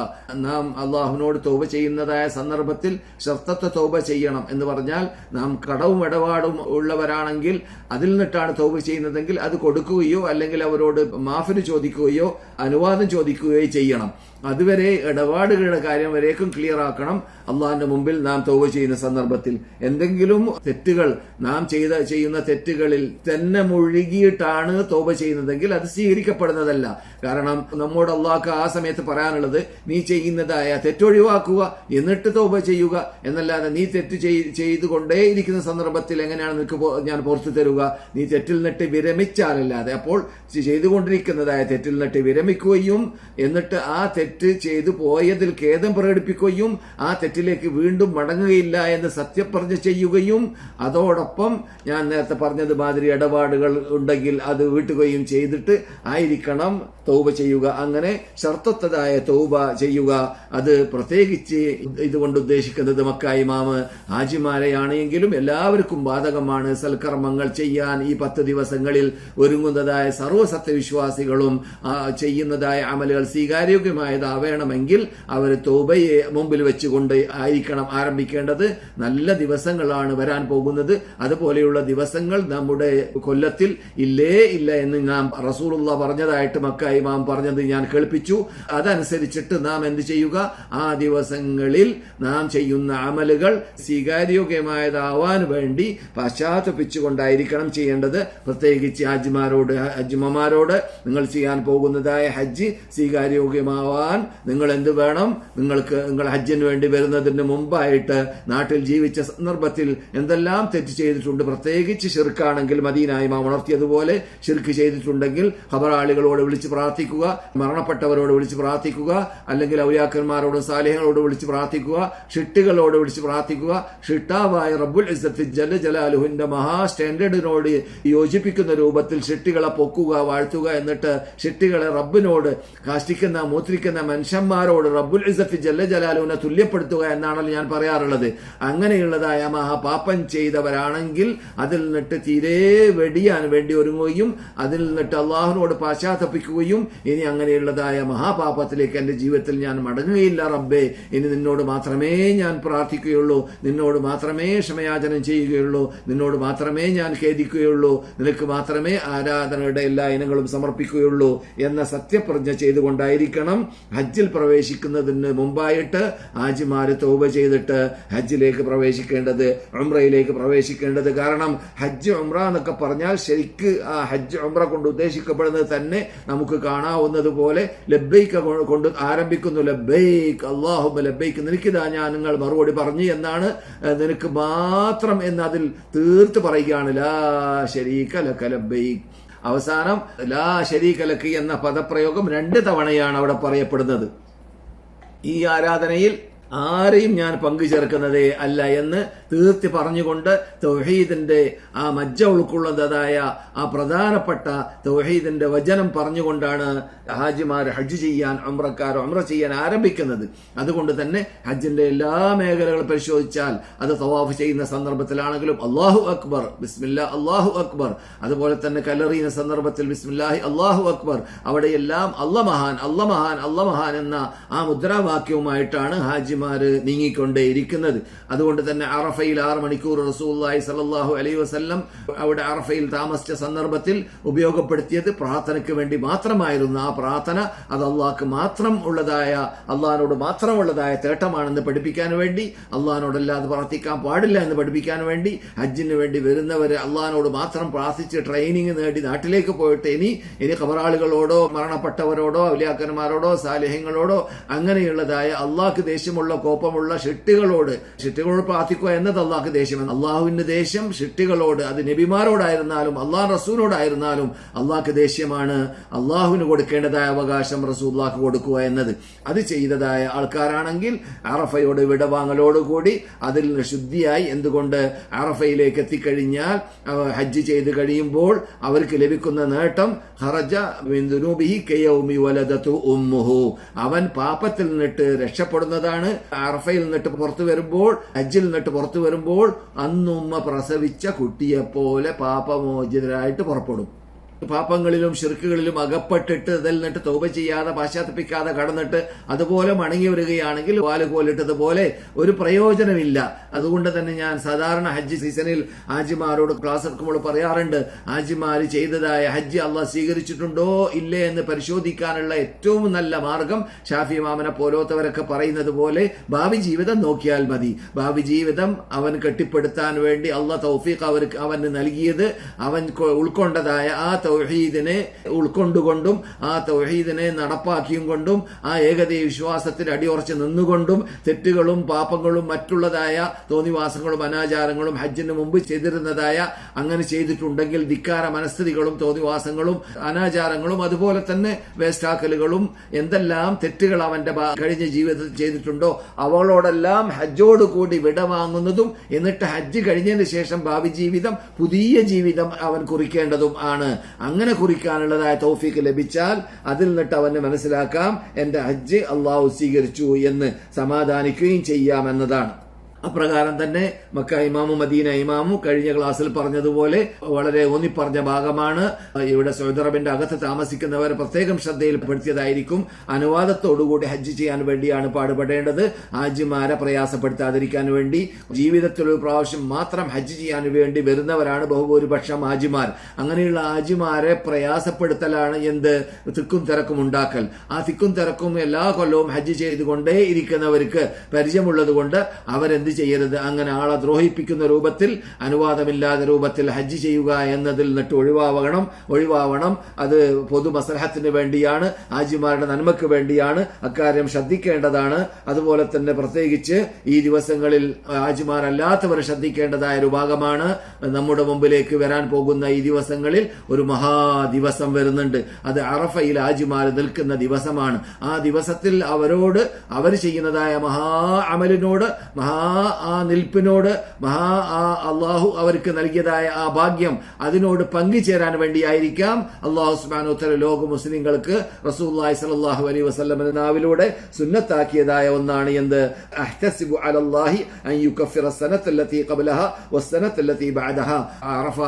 നാം അള്ളാഹുവിനോട് തൗബ ചെയ്യുന്നതായ സന്ദർഭത്തിൽ ഷർത്തത്വ തൗബ ചെയ്യണം എന്ന് പറഞ്ഞാൽ നാം കടവും ഇടപാടും ഉള്ളവരാണെങ്കിൽ അതിൽ നിന്നിട്ടാണ് തൗബ ചെയ്യുന്നതെങ്കിൽ അത് കൊടുക്കുകയോ അല്ലെങ്കിൽ അവരോട് മാഫിന് ചോദിക്കുകയോ അനുവാദം ചോദിക്കുകയോ ചെയ്യണം. അതുവരെ ഇടപാടുകളുടെ കാര്യം വരേക്കും ക്ലിയർ ആക്കണം. അള്ളാഹിന്റെ മുമ്പിൽ നാം തൗബ ചെയ്യുന്ന സന്ദർഭത്തിൽ എന്തെങ്കിലും തെറ്റുകൾ നാം ചെയ്ത ചെയ്യുന്ന തെറ്റുകളിൽ തന്നെ മുഴുകിയിട്ടാണ് തൗബ ചെയ്യുന്നതെങ്കിൽ അത് സ്വീകരിക്കപ്പെടുന്നതല്ല. കാരണം നമ്മോട് അള്ളാഹ്ക്ക് ആ സമയത്ത് പറയാനുള്ളത് നീ ചെയ്യുന്നതായ തെറ്റൊഴിവാക്കുക എന്നിട്ട് തൗബ ചെയ്യുക എന്നല്ലാതെ നീ തെറ്റ് ചെയ്- ചെയ്തുകൊണ്ടേ ഇരിക്കുന്ന സന്ദർഭത്തിൽ എങ്ങനെയാണ് നിനക്ക് ഞാൻ പുറത്തു തരുക? നീ തെറ്റിൽ നിട്ട് വിരമിച്ചാലല്ലാതെ അപ്പോൾ ചെയ്തുകൊണ്ടിരിക്കുന്നതായ തെറ്റിൽ നിട്ട് വിരമിക്കുകയും എന്നിട്ട് ആ തെറ്റ് ചെയ്തു പോയതിൽ ഖേദം പ്രകടിപ്പിക്കുകയും ആ തെറ്റിലേക്ക് വീണ്ടും മടങ്ങുകയില്ല എന്ന് സത്യപ്രതിജ്ഞ ചെയ്യുകയും അതോടൊപ്പം ഞാൻ നേരത്തെ പറഞ്ഞത് മാതിരി ഇടപാടുകൾ ഉണ്ടെങ്കിൽ അത് വീട്ടുകയും ചെയ്തിട്ട് ആയിരിക്കണം തൗബ ചെയ്യുക. അങ്ങനെ ഷർത്തത്തതായ തൗബ ചെയ്യുക. അത് പ്രത്യേകിച്ച് ഇതുകൊണ്ട് ഉദ്ദേശിക്കുന്നത് മക്കായി മാമ് ഹാജിമാരെയാണെങ്കിലും എല്ലാവർക്കും ബാധകമാണ് സൽക്കർമ്മങ്ങൾ ചെയ്യാൻ ഈ പത്ത് ദിവസങ്ങളിൽ ഒരുങ്ങുന്നതായ സർവസത്യവിശ്വാസികളും ചെയ്യുന്നതായ അമലുകൾ സ്വീകാര്യോഗ്യമായതാവേണമെങ്കിൽ അവർ തോബയെ മുമ്പിൽ വെച്ചുകൊണ്ട് ആയിരിക്കണം ആരംഭിക്കേണ്ടത്. നല്ല ദിവസങ്ങളാണ് വരാൻ പോകുന്നത്. അതുപോലെയുള്ള ദിവസങ്ങൾ നമ്മുടെ കൊല്ലത്തിൽ ഇല്ലേ ഇല്ല എന്ന് നാം റസൂലുള്ള പറഞ്ഞതായിട്ട് മക്ക ഇമാം പറഞ്ഞത് ഞാൻ കേൾപ്പിച്ചു. അതനുസരിച്ചിട്ട് നാം എന്ത് ചെയ്യുക? ആ ദിവസങ്ങളിൽ നാം ചെയ്യുന്ന അമലുകൾ സ്വീകാര്യോഗ്യമായതാവാൻ വേണ്ടി പശ്ചാത്തപിച്ചുകൊണ്ടായിരിക്കണം ചെയ്യേണ്ടത്. പ്രത്യേകിച്ച് ഹജ്ജിമാരോട് ഹജ്ജിമ്മമാരോട് നിങ്ങൾ ചെയ്യാൻ പോകുന്നതായ ഹജ്ജ് സ്വീകാര്യോഗ്യമാവാൻ നിങ്ങൾ എന്ത് വേണം? നിങ്ങൾക്ക് നിങ്ങൾ ഹജ്ജിന് വേണ്ടി വരുന്നതിന് മുമ്പായിട്ട് നാട്ടിൽ ജീവിച്ച സന്ദർഭത്തിൽ എന്തെല്ലാം തെറ്റ് ചെയ്തിട്ടുണ്ട്? പ്രത്യേകിച്ച് ഷിർക്കാണെങ്കിൽ മദീനായ്മ ഉണർത്തിയതുപോലെ ഷിർക്ക് ചെയ്തിട്ടുണ്ടെങ്കിൽ ഖബറാളികളോട് വിളിച്ച് പ്രാർത്ഥിക്കുക മരണപ്പെട്ടവരോട് വിളിച്ച് പ്രാർത്ഥിക്കുക അല്ലെങ്കിൽ ഔലിയാക്കന്മാരോട് സാലേഹങ്ങളോട് വിളിച്ച് പ്രാർത്ഥിക്കുക ഷിട്ടുകളോട് വിളിച്ച് പ്രാർത്ഥിക്കുക. ഷിട്ടാവായ റബ്ബുൽ ഇസ്സത്ത് ജല ജലാലുഹിന്റെ മഹാ സ്റ്റാൻഡേർഡിനോട് യോജിപ്പിക്കുന്ന രൂപത്തിൽ ഷിട്ടികളെ പൊക്കുക വാഴ്ത്തുക എന്നിട്ട് ഷിട്ടികളെ റബ്ബിനോട് കാഷ്ടിക്കുന്ന മൂത്രിക്കുന്ന മനുഷ്യന്മാരോട് റബ്ബുൽ ഇസഫ് ജല്ല ജലാലുവിനെ തുല്യപ്പെടുത്തുക എന്നാണല്ലോ ഞാൻ പറയാറുള്ളത്. അങ്ങനെയുള്ളതായ മഹാപാപം ചെയ്തവരാണെങ്കിൽ അതിൽ നിന്നിട്ട് തീരെ വെടിയാൻ വേണ്ടി ഒരുങ്ങുകയും അതിൽ നിന്നിട്ട് അള്ളാഹുവിനോട് പാശ്ചാത്തപ്പിക്കുകയും ഇനി അങ്ങനെയുള്ളതായ മഹാപാപത്തിലേക്ക് എന്റെ ജീവിതത്തിൽ ഞാൻ മടങ്ങുകയില്ല റബ്ബേ. ഇനി നിന്നോട് മാത്രമേ ഞാൻ പ്രാർത്ഥിക്കുകയുള്ളൂ. നിന്നോട് മാത്രമേ ക്ഷമയാചനം ചെയ്യുകയുള്ളൂ. നിന്നോട് മാത്രമേ ഞാൻ ഖേദിക്കുകയുള്ളൂ. നിനക്ക് മാത്രമേ ആരാധനയുടെ എല്ലാ ഇനങ്ങളും സമർപ്പിക്കുകയുള്ളൂ എന്ന സത്യപ്രജ്ഞ ചെയ്തുകൊണ്ടായിരിക്കണം ഹജ്ജിൽ പ്രവേശിക്കുന്നതിന് മുമ്പായിട്ട് ഹാജിമാര് തൗബ ചെയ്തിട്ട് ഹജ്ജിലേക്ക് പ്രവേശിക്കേണ്ടത് ഉംറയിലേക്ക് പ്രവേശിക്കേണ്ടത്. കാരണം ഹജ്ജ് ഉംറ എന്നൊക്കെ പറഞ്ഞാൽ ശരിക്ക് ആ ഹജ്ജ് ഉംറ കൊണ്ട് ഉദ്ദേശിക്കപ്പെടുന്നത് തന്നെ നമുക്ക് കാണാവുന്നത് പോലെ കൊണ്ട് ആരംഭിക്കുന്നു. ലബ്ബൈക്ക് അള്ളാഹു ലബ്ബൈക്ക്. നിനക്കിതാ ഞാൻ നിങ്ങൾ മറുപടി പറഞ്ഞു എന്നാണ് നിനക്ക് മാത്രം എന്ന് അതിൽ തീർത്ത് പറയുകയാണ്. ലാ ശരീക്ക ലക ലബ്ബൈക്ക്. അവസാനം ലാ ശരീക ലക്ക് എന്ന പദപ്രയോഗം രണ്ട് തവണയാണ് അവിടെ പറയപ്പെടുന്നത്. ഈ ആരാധനയിൽ ആരെയും ഞാൻ പങ്കു ചേർക്കുന്നതേ അല്ല എന്ന് തീർത്തി പറഞ്ഞുകൊണ്ട് തൗഹീദിന്റെ ആ മജ്ജ ഉൾക്കൊള്ളുന്നതായ ആ പ്രധാനപ്പെട്ട തൗഹീദിന്റെ വചനം പറഞ്ഞുകൊണ്ടാണ് ഹാജിമാർ ഹജ്ജ് ചെയ്യാൻ അമ്രക്കാർ അമ്ര ചെയ്യാൻ ആരംഭിക്കുന്നത്. അതുകൊണ്ട് തന്നെ ഹജ്ജിന്റെ എല്ലാ മേഖലകളും പരിശോധിച്ചാൽ അത് തവാഫ് ചെയ്യുന്ന സന്ദർഭത്തിലാണെങ്കിലും അള്ളാഹു അക്ബർ ബിസ്മില്ല അള്ളാഹു അക്ബർ. അതുപോലെ തന്നെ കല്ലെറിയുന്ന സന്ദർഭത്തിൽ ബിസ്മില്ലാഹി അള്ളാഹു അക്ബർ. അവിടെയെല്ലാം അല്ല മഹാൻ അല്ല മഹാൻ അല്ല മഹാൻ എന്ന ആ മുദ്രാവാക്യവുമായിട്ടാണ് ഹാജിമാർ നീങ്ങിക്കൊണ്ടേയിരിക്കുന്നത്. അതുകൊണ്ട് തന്നെ അറഫയിൽ ആറ് മണിക്കൂർ റസൂല്ലായി സലല്ലാഹു അലൈഹി വസല്ലം അവിടെ അറഫയിൽ താമസിച്ച സന്ദർഭത്തിൽ ഉപയോഗപ്പെടുത്തിയത് പ്രാർത്ഥനയ്ക്ക് വേണ്ടി മാത്രമായിരുന്നു. ആ പ്രാർത്ഥന അത് അള്ളാഹ്ക്ക് മാത്രം ഉള്ളതായ അള്ളാഹിനോട് മാത്രമുള്ളതായ തേട്ടമാണെന്ന് പഠിപ്പിക്കാൻ വേണ്ടി അള്ളാഹിനോടല്ലാതെ പ്രാർത്ഥിക്കാൻ പാടില്ല എന്ന് പഠിപ്പിക്കാൻ വേണ്ടി ഹജ്ജിന് വേണ്ടി വരുന്നവരെ അള്ളാഹിനോട് മാത്രം പ്രാർത്ഥിച്ച് ട്രെയിനിങ് നേടി നാട്ടിലേക്ക് പോയിട്ട് ഇനി ഇനി കബറാളുകളോടോ മരണപ്പെട്ടവരോടോ അവലിയാക്കന്മാരോടോ സാലിഹ്യങ്ങളോടോ അങ്ങനെയുള്ളതായ അള്ളാഹ്ക്ക് ദേഷ്യമുള്ള കോപ്പമുള്ള ഷിട്ടുകളോട് ഷിട്ടുകളോട് പ്രാർത്ഥിക്കുക എന്നത് അള്ളാഹ്ക്ക് ദേഷ്യമാണ്. അള്ളാഹുവിന്റെ ദേഷ്യം ഷിട്ടികളോട് അത് നബിമാരോടായിരുന്നാലും അള്ളാഹ് റസൂലിനോടായിരുന്നാലും അള്ളാഹ്ക്ക് ദേഷ്യമാണ്. അള്ളാഹുവിന് കൊടുക്കേണ്ടതായ അവകാശം റസൂല്ലാഹ് കൊടുക്കുക എന്നത്. അത് ചെയ്തതായ ആൾക്കാരാണെങ്കിൽ അറഫയോട് വിടവാങ്ങലോടുകൂടി അതിൽ ശുദ്ധിയായി എന്തുകൊണ്ട് അറഫയിലേക്ക് എത്തിക്കഴിഞ്ഞാൽ ഹജ്ജ് ചെയ്ത് കഴിയുമ്പോൾ അവർക്ക് ലഭിക്കുന്ന നേട്ടം ഹറജ ഉമ്മുഹു. അവൻ പാപത്തിൽ നിന്നിട്ട് രക്ഷപ്പെടുന്നതാണ്. അറഫയിൽ നിന്നിട്ട് പുറത്തു വരുമ്പോൾ ഹജ്ജിൽ നിന്നിട്ട് പുറത്തു വരുമ്പോൾ അന്നുമ്മ പ്രസവിച്ച കുട്ടിയെപ്പോലെ പാപമോചിതരായിട്ട് പുറപ്പെടും. പാപങ്ങളിലും ഷിർക്കുകളിലും അകപ്പെട്ടിട്ട് ഇതിൽ നിന്നിട്ട് തൗബ ചെയ്യാതെ പാശ്ചാത്തപ്പിക്കാതെ കടന്നിട്ട് അതുപോലെ മടങ്ങി വരികയാണെങ്കിൽ വാൽ പോലിട്ടതുപോലെ ഒരു പ്രയോജനമില്ല. അതുകൊണ്ട് തന്നെ ഞാൻ സാധാരണ ഹജ്ജ് സീസണിൽ ആജിമാരോട് ക്ലാസ് എടുക്കുമ്പോൾ പറയാറുണ്ട് ആജിമാര് ചെയ്തതായ ഹജ്ജ് അള്ളാഹ് സ്വീകരിച്ചിട്ടുണ്ടോ ഇല്ലേ എന്ന് പരിശോധിക്കാനുള്ള ഏറ്റവും നല്ല മാർഗം ഷാഫി മാമനെ പോലോത്തവരൊക്കെ പറയുന്നത് പോലെ ഭാവി ജീവിതം നോക്കിയാൽ മതി. ഭാവി ജീവിതം അവൻ കെട്ടിപ്പടുത്താൻ വേണ്ടി അള്ളാഹ് തൗഫീഖ് അവർക്ക് അവന് നൽകിയത് അവൻ ഉൾക്കൊണ്ടതായ ആ തൗഹീദിനെ ഉൾക്കൊണ്ടുകൊണ്ടും ആ തൗഹീദിനെ നടപ്പാക്കിയും കൊണ്ടും ആ ഏകദൈവ വിശ്വാസത്തിൽ അടിയുറച്ച് നിന്നുകൊണ്ടും തെറ്റുകളും പാപങ്ങളും മറ്റുള്ളതായ തോന്നിവാസങ്ങളും അനാചാരങ്ങളും ഹജ്ജിന് മുമ്പ് ചെയ്തിരുന്നതായ അങ്ങനെ ചെയ്തിട്ടുണ്ടെങ്കിൽ ധിക്കാര മനസ്ഥിതികളും തോന്നിവാസങ്ങളും അനാചാരങ്ങളും അതുപോലെ തന്നെ വേസ്റ്റാക്കലുകളും എന്തെല്ലാം തെറ്റുകൾ അവന്റെ കഴിഞ്ഞ ജീവിതത്തിൽ ചെയ്തിട്ടുണ്ടോ അവളോടെല്ലാം ഹജ്ജോട് കൂടി വിട വാങ്ങുന്നതും എന്നിട്ട് ഹജ്ജ് കഴിഞ്ഞതിന് ശേഷം ഭാവി ജീവിതം പുതിയ ജീവിതം അവൻ കുറിക്കേണ്ടതും ആണ്. അങ്ങനെ കുറിക്കാനുള്ളതായ തൗഫീക്ക് ലഭിച്ചാൽ അതിൽ നിന്നിട്ട് അവന് മനസ്സിലാക്കാം എന്റെ ഹജ്ജ് അള്ളാഹു സ്വീകരിച്ചു എന്ന് സമാധാനിക്കുകയും ചെയ്യാം ചെയ്യാമെന്നതാണ്. അപ്രകാരം തന്നെ മക്ക ഇമാമും മദീന ഇമാമും കഴിഞ്ഞ ക്ലാസ്സിൽ പറഞ്ഞതുപോലെ വളരെ ഊന്നിപ്പറഞ്ഞ ഭാഗമാണ്. ഇവിടെ സൗദി അറബിന്റെ അകത്ത് താമസിക്കുന്നവരെ പ്രത്യേകം ശ്രദ്ധയിൽപ്പെടുത്തിയതായിരിക്കും. അനുവാദത്തോടുകൂടി ഹജ്ജ് ചെയ്യാൻ വേണ്ടിയാണ് പാടുപെടേണ്ടത്. ഹാജിമാരെ പ്രയാസപ്പെടുത്താതിരിക്കാൻ വേണ്ടി ജീവിതത്തിൽ ഒരു പ്രാവശ്യം മാത്രം ഹജ്ജ് ചെയ്യാൻ വേണ്ടി വരുന്നവരാണ് ബഹുഭൂരിപക്ഷം ഹാജിമാർ അങ്ങനെയുള്ള ഹാജിമാരെ പ്രയാസപ്പെടുത്തലാണ് എന്ത്? തിക്കും തിരക്കും ഉണ്ടാക്കൽ. ആ തിക്കും തിരക്കും എല്ലാ കൊല്ലവും ഹജ്ജ് ചെയ്തുകൊണ്ടേ ഇരിക്കുന്നവർക്ക് പരിചയമുള്ളത് കൊണ്ട് അവരെന്ത് ചെയ്യരുത്. അങ്ങനെ ആളെ ദ്രോഹിപ്പിക്കുന്ന രൂപത്തിൽ അനുവാദമില്ലാത്ത രൂപത്തിൽ ഹജ്ജ് ചെയ്യുക എന്നതിൽ നിന്നിട്ട് ഒഴിവാവണം. ഒഴിവാവണം. അത് പൊതു മസലഹത്തിന് വേണ്ടിയാണ് ഹാജിമാരുടെ നന്മയ്ക്ക് വേണ്ടിയാണ് അക്കാര്യം ശ്രദ്ധിക്കേണ്ടതാണ്. അതുപോലെ തന്നെ പ്രത്യേകിച്ച് ഈ ദിവസങ്ങളിൽ ഹാജിമാരല്ലാത്തവർ ശ്രദ്ധിക്കേണ്ടതായ ഒരു ഭാഗമാണ് നമ്മുടെ മുമ്പിലേക്ക് വരാൻ പോകുന്ന ഈ ദിവസങ്ങളിൽ ഒരു മഹാദിവസം വരുന്നുണ്ട്. അത് അറഫയിൽ ഹാജിമാർ നിൽക്കുന്ന ദിവസമാണ്. ആ ദിവസത്തിൽ അവരോട് അവർ ചെയ്യുന്നതായ മഹാ അമലിനോട് മഹാ ആ നിൽപ്പിനോട് മഹാ ആ അള്ളാഹു അവർക്ക് നൽകിയതായ ആ ഭാഗ്യം അതിനോട് പങ്കുചേരാൻ വേണ്ടിയായിരിക്കാം. അള്ളാഹു സുബാനോത്തര ലോക മുസ്ലിങ്ങൾക്ക് റസൂല്ലായി സലാഹു അലൈ വസ്ലമിന്റെ നാവിലൂടെ സുന്നത്താക്കിയതായ ഒന്നാണ് എന്ത്?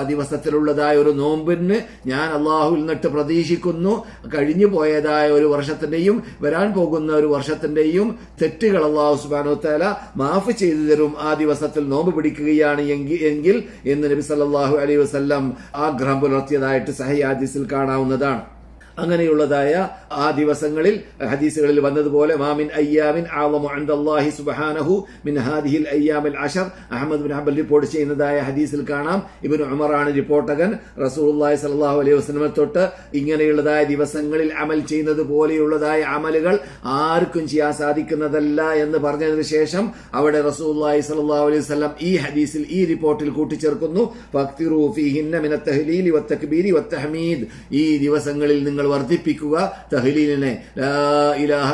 ദിവസത്തിലുള്ളതായ ഒരു നോമ്പിന് ഞാൻ അള്ളാഹുവിൽ നിന്നിട്ട് പ്രതീക്ഷിക്കുന്നു. കഴിഞ്ഞു പോയതായ ഒരു വർഷത്തിന്റെയും വരാൻ പോകുന്ന ഒരു വർഷത്തിന്റെയും തെറ്റുകൾ അള്ളാഹു സുബാനോ തല മാഫ് ചെയ്തു തരും ആ ദിവസത്തിൽ നോമ്പ് പിടിക്കുകയാണ് എങ്കിൽ എങ്കിൽ എന്ന് നബി സല്ലാഹു അലൈഹി വസല്ലം ആഗ്രഹം പുലർത്തിയതായിട്ട് സഹയാദിസിൽ കാണാവുന്നതാണ്. അങ്ങനെയുള്ളതായ ആ ദിവസങ്ങളിൽ ഹദീസുകളിൽ വന്നതുപോലെ മാമിൻ അയ്യാമിൻ ആളമു സുബാനഹു മിൻ ഹാദിഹിൽ അയ്യാമിൽ അഷർ അഹമ്മദ് ബിൻ ഹബൽ റിപ്പോർട്ട് ചെയ്യുന്നതായ ഹദീസിൽ കാണാം ഇബിൻ ഉമറാണ് റിപ്പോർട്ടകൻ റസൂലുള്ളാഹി സ്വല്ലല്ലാഹു അലൈഹി വസ്ലമെ തൊട്ട് ഇങ്ങനെയുള്ളതായ ദിവസങ്ങളിൽ അമൽ ചെയ്യുന്നത് പോലെയുള്ളതായ അമലുകൾ ആർക്കും ചെയ്യാൻ സാധിക്കുന്നതല്ല എന്ന് പറഞ്ഞതിന് ശേഷം അവിടെ റസൂലുള്ളാഹി സ്വല്ലല്ലാഹു അലൈഹി വസ്ലം ഈ ഹദീസിൽ ഈ റിപ്പോർട്ടിൽ കൂട്ടിച്ചേർക്കുന്നു ഈ ദിവസങ്ങളിൽ നിങ്ങൾ വർദ്ധിപ്പിക്കുക തഹ്ലീലിനെ. അള്ളാഹു ഇലാഹ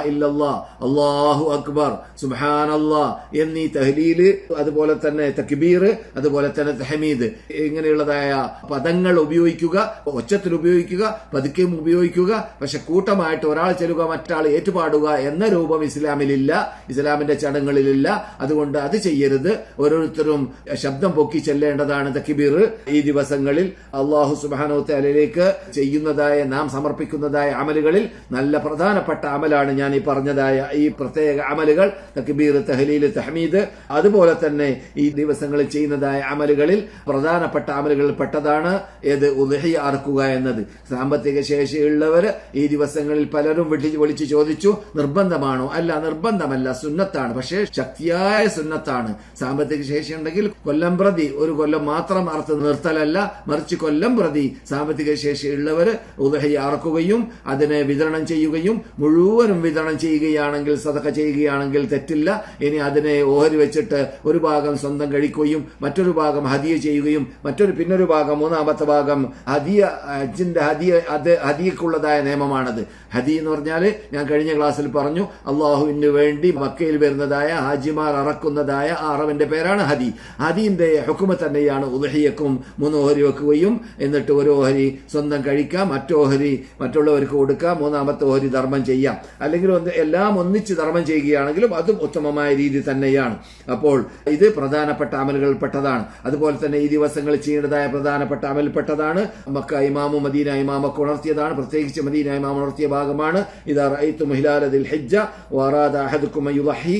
അല്ലാഹു അക്ബർ. സുബ്ഹാനല്ലാ. എന്നീ തഹ്ലീൽ അതുപോലെ തന്നെ തക്ബീർ അതുപോലെ തന്നെ തഹമീദ്. ഇങ്ങനെയുള്ളതായ പദങ്ങൾ ഉപയോഗിക്കുക ഒച്ചത്തിൽ ഉപയോഗിക്കുക പതുക്കെയും ഉപയോഗിക്കുക. പക്ഷെ കൂട്ടമായിട്ട് ഒരാൾ ചെല്ലുക മറ്റാൾ ഏറ്റുപാടുക എന്ന രൂപം ഇസ്ലാമിലില്ല ഇസ്ലാമിന്റെ ചടങ്ങുകളിലില്ല. അതുകൊണ്ട് അത് ചെയ്യരുത്. ഓരോരുത്തരും ശബ്ദം പൊക്കി ചെല്ലേണ്ടതാണ് തക്കിബീർ ഈ ദിവസങ്ങളിൽ അള്ളാഹു സുബാനോ തലയിലേക്ക് ചെയ്യുന്നതായ നാം സമർപ്പിക്കുന്നതായ അമലുകളിൽ നല്ല പ്രധാനപ്പെട്ട അമലാണ് ഞാൻ ഈ പറഞ്ഞതായ ഈ പ്രത്യേക അമലുകൾ. തക്ബീർ തഹലീൽ തഹമീദ് അതുപോലെ തന്നെ ഈ ദിവസങ്ങളിൽ ചെയ്യുന്നതായ അമലുകളിൽ പ്രധാനപ്പെട്ട അമലുകളിൽ പെട്ടതാണ് ഏത്? ഉദഹി അറക്കുക എന്നത്. സാമ്പത്തിക ശേഷിയുള്ളവർ ഈ ദിവസങ്ങളിൽ പലരും വിളിച്ച് ചോദിച്ചു നിർബന്ധമാണോ? അല്ല നിർബന്ധമല്ല. സുന്നത്താണ്. പക്ഷേ ശക്തിയായ സുന്നത്താണ്. സാമ്പത്തിക ശേഷി ഉണ്ടെങ്കിൽ കൊല്ലം പ്രതി ഒരു കൊല്ലം മാത്രം അറുത്ത് നിർത്തലല്ല. മറിച്ച് കൊല്ലം പ്രതി സാമ്പത്തിക ശേഷിയുള്ളവർ ഉദഹി അറക്കുകയും അതിനെ വിതരണം ചെയ്യുകയും മുഴുവനും വിതരണം ചെയ്യുകയാണെങ്കിൽ സതക്ക ചെയ്യുകയാണെങ്കിൽ തെറ്റില്ല. ഇനി അതിനെ ഓഹരി വെച്ചിട്ട് ഒരു ഭാഗം സ്വന്തം കഴിക്കുകയും മറ്റൊരു ഭാഗം ഹതിയ ചെയ്യുകയും മറ്റൊരു പിന്നൊരു ഭാഗം മൂന്നാമത്തെ ഭാഗം ഹതിയ ഹജ്ജിന്റെ ഹതിയ അത് ഹതിയക്കുള്ളതായ നിയമമാണത്. ഹതി എന്ന് പറഞ്ഞാൽ ഞാൻ കഴിഞ്ഞ ക്ലാസ്സിൽ പറഞ്ഞു അള്ളാഹുവിന് വേണ്ടി മക്കയിൽ വരുന്നതായ ഹാജിമാർ അറക്കുന്നതായ ആ അറവിന്റെ പേരാണ് ഹദി. ഹദീന്റെ ഹുക്കുമ തന്നെയാണ് ഉദഹിയക്കും മൂന്ന് ഓഹരി വെക്കുകയും എന്നിട്ട് ഒരു ഓഹരി സ്വന്തം കഴിക്കാം മറ്റോഹരി മറ്റുള്ളവർക്ക് കൊടുക്കാം മൂന്നാമത്തെ ഓഹരി ധർമ്മം ചെയ്യാം. അല്ലെങ്കിൽ ഒന്ന് എല്ലാം ഒന്നിച്ച് ധർമ്മം ചെയ്യുകയാണെങ്കിലും അതും ഉത്തമമായ രീതി തന്നെയാണ്. അപ്പോൾ ഇത് പ്രധാനപ്പെട്ട അമലുകളിൽ പെട്ടതാണ്. അതുപോലെ തന്നെ ഈ ദിവസങ്ങളിൽ ചെയ്യേണ്ടതായ പ്രധാനപ്പെട്ട അമലിൽപ്പെട്ടതാണ് മക്ക ഇമാമു മദീന ഇമാമൊക്കെ ഉണർത്തിയതാണ്. പ്രത്യേകിച്ച് മദീന ഇമാം ഉണർത്തിയ ഭാഗമാണ്. ഇതാ റഅയ്തു മുഹിലാലദിൽ ഹിജ്ജ വറാദ അഹദുക്കും യുളഹി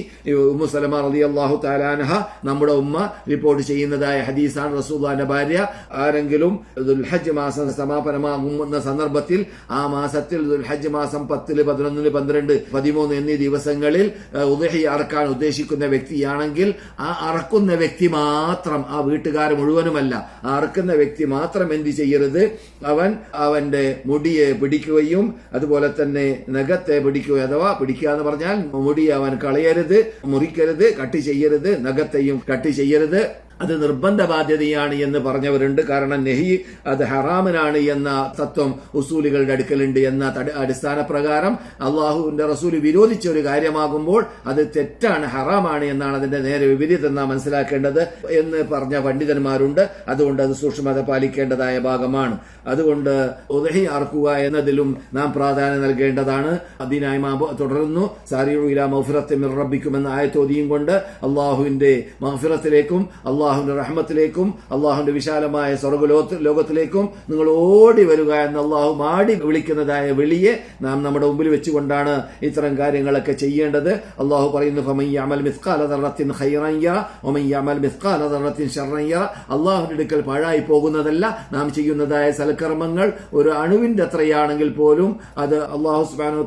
ഉമ്മു സലമ റളിയല്ലാഹു തആല അൻഹ. നമ്മുടെ ഉമ്മ റിപ്പോർട്ട് ചെയ്യുന്നതായ ഹദീസാണ് റസൂലുള്ളാഹിന്റെ ഭാര്യ. ആരെങ്കിലും ദുൽഹജ്ജ് മാസം സമാപനമാകുന്ന സന്ദർഭത്തിൽ ആ മാസത്തിൽ ദുൽഹജ്ജ് മാസം പത്തിൽ പതിനൊന്നിന് പന്ത്രണ്ട് പതിമൂന്ന് എന്നീ ദിവസങ്ങളിൽ ഉദഹി അറക്കാൻ ഉദ്ദേശിക്കുന്ന വ്യക്തിയാണെങ്കിൽ ആ അറക്കുന്ന വ്യക്തി മാത്രം ആ വീട്ടുകാർ മുഴുവനുമല്ല ആ അറക്കുന്ന വ്യക്തി മാത്രം എന്ത് ചെയ്യരുത്? അവൻ അവന്റെ മുടിയെ പിടിക്കുകയും അതുപോലെ തന്നെ നഖത്തെ പിടിക്കുകയും അഥവാ പിടിക്കുക എന്ന് പറഞ്ഞാൽ മുടി അവൻ കളയരുത് മുറിക്കരുത് കട്ട് ചെയ്യരുത് നഖത്തെയും കട്ട് ചെയ്യരുത്. അത് നിർബന്ധ ബാധ്യതയാണ് എന്ന് പറഞ്ഞവരുണ്ട്. കാരണം നെഹി അത് ഹറാമിനാണ് എന്ന തത്വം ഉസൂലുകളുടെ അടുക്കലുണ്ട് എന്ന അടിസ്ഥാന പ്രകാരം അള്ളാഹുവിന്റെ റസൂൽ വിരോധിച്ച ഒരു കാര്യമാകുമ്പോൾ അത് തെറ്റാണ് ഹറാമാണ് എന്നാണ് അതിന്റെ നേരെ വിപരീതം നാം മനസ്സിലാക്കേണ്ടത് എന്ന് പറഞ്ഞ പണ്ഡിതന്മാരുണ്ട്. അതുകൊണ്ട് അത് സൂക്ഷ്മത പാലിക്കേണ്ടതായ ഭാഗമാണ്. അതുകൊണ്ട് ഉദഹി ആർക്കുക എന്നതിലും നാം പ്രാധാന്യം നൽകേണ്ടതാണ്. അതിനായി തുടരുന്നു. സാരിയുല മൗഫിറത്തെ മിറബിക്കുമെന്ന ആയത്തോതിയും കൊണ്ട് അള്ളാഹുവിന്റെ മഹഫിറത്തിലേക്കും അള്ളാഹു അള്ളാഹുവിന്റെ റഹ്മത്തിലേക്കും അള്ളാഹുവിന്റെ വിശാലമായ സ്വർഗലോക ലോകത്തിലേക്കും നിങ്ങൾ ഓടി വരിക എന്ന് അള്ളാഹു മാടി വിളിക്കുന്നതായ വിളിയെ നാം നമ്മുടെ മുമ്പിൽ വെച്ചുകൊണ്ടാണ് ഇത്തരം കാര്യങ്ങളൊക്കെ ചെയ്യേണ്ടത്. അള്ളാഹു പറയുന്നു "ഫമൻ യഅമൽ മിസ്ഖാല ദർറത്തിൻ ഖൈറൻ യറ വമൻ യഅമൽ മിസ്ഖാല ദർറത്തിൻ ശർറൻ യറ." അള്ളാഹുവിന്റെ അടുക്കൽ പാഴായി പോകുന്നതല്ല നാം ചെയ്യുന്നതായ സൽക്കർമ്മങ്ങൾ. ഒരു അണുവിന്റെ അത്രയാണെങ്കിൽ പോലും അത് അള്ളാഹു സുബാനു